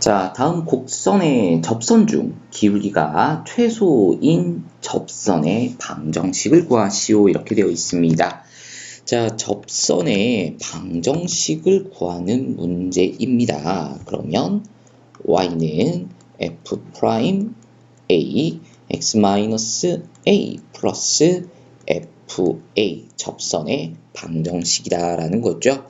자, 다음 곡선의 접선 중 기울기가 최소인 접선의 방정식을 구하시오. 이렇게 되어 있습니다. 자, 접선의 방정식을 구하는 문제입니다. 그러면 y는 f 프라임 a x 마이너스 a 플러스 fa 접선의 방정식이다라는 거죠.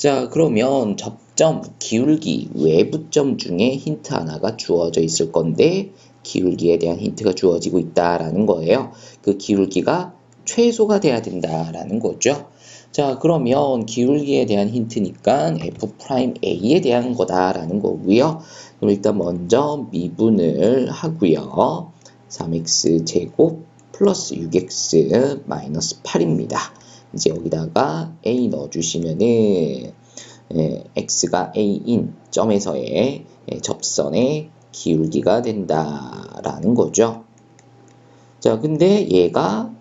자, 그러면 접점 기울기 외부점 중에 힌트 하나가 주어져 있을 건데 기울기에 대한 힌트가 주어지고 있다라는 거예요. 그 기울기가 최소가 돼야 된다라는 거죠. 자, 그러면 기울기에 대한 힌트니까 f'a에 대한 거다라는 거고요. 그럼 일단 먼저 미분을 하고요. 3x 제곱 플러스 6x 마이너스 8입니다. 이제 여기다가 a 넣어주시면은 예, x가 a인 점에서의 예, 접선의 기울기가 된다라는 거죠. 자, 근데 얘가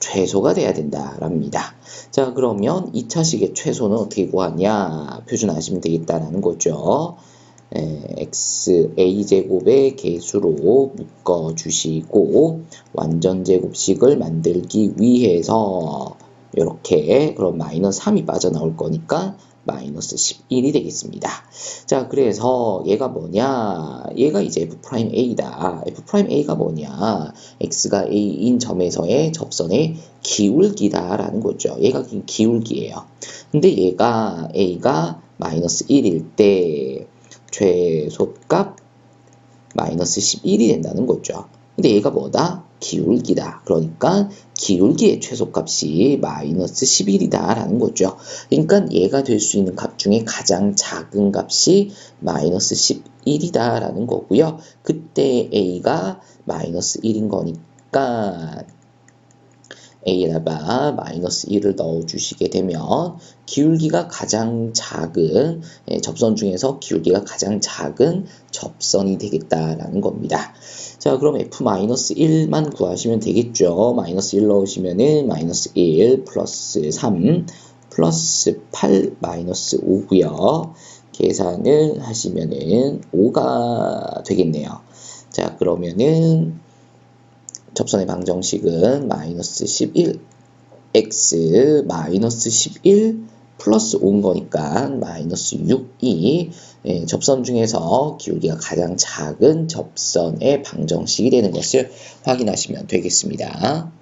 최소가 돼야 된다랍니다. 자, 그러면 2차식의 최소는 어떻게 구하냐? 표준하시면 되겠다라는 거죠. 예, x a제곱의 개수로 묶어 주시고 완전 제곱식을 만들기 위해서 이렇게 그럼 마이너스 3이 빠져나올 거니까 마이너스 11이 되겠습니다. 자, 그래서 얘가 뭐냐? 얘가 이제 f'a다. f'a가 뭐냐? x가 a인 점에서의 접선의 기울기다라는 거죠. 얘가 기울기예요. 근데 얘가 a가 마이너스 1일 때 최소값 마이너스 11이 된다는 거죠. 근데 얘가 뭐다? 기울기다. 그러니까 기울기의 최소값이 마이너스 11이다 라는 거죠. 그러니까 얘가 될 수 있는 값 중에 가장 작은 값이 마이너스 11이다 라는 거고요. 그때 a가 마이너스 1인 거니까 a에다가 마이너스 1을 넣어주시게 되면 기울기가 가장 작은 예, 접선 중에서 기울기가 가장 작은 접선이 되겠다라는 겁니다. 자 그럼 f-1만 구하시면 되겠죠. 마이너스 1 넣으시면은 마이너스 1 플러스 3 플러스 8 마이너스 5고요. 계산을 하시면은 5가 되겠네요. 자 그러면은 접선의 방정식은 마이너스 11 x 마이너스 11 플러스 5인 거니까 마이너스 6이 예, 접선 중에서 기울기가 가장 작은 접선의 방정식이 되는 것을 확인하시면 되겠습니다.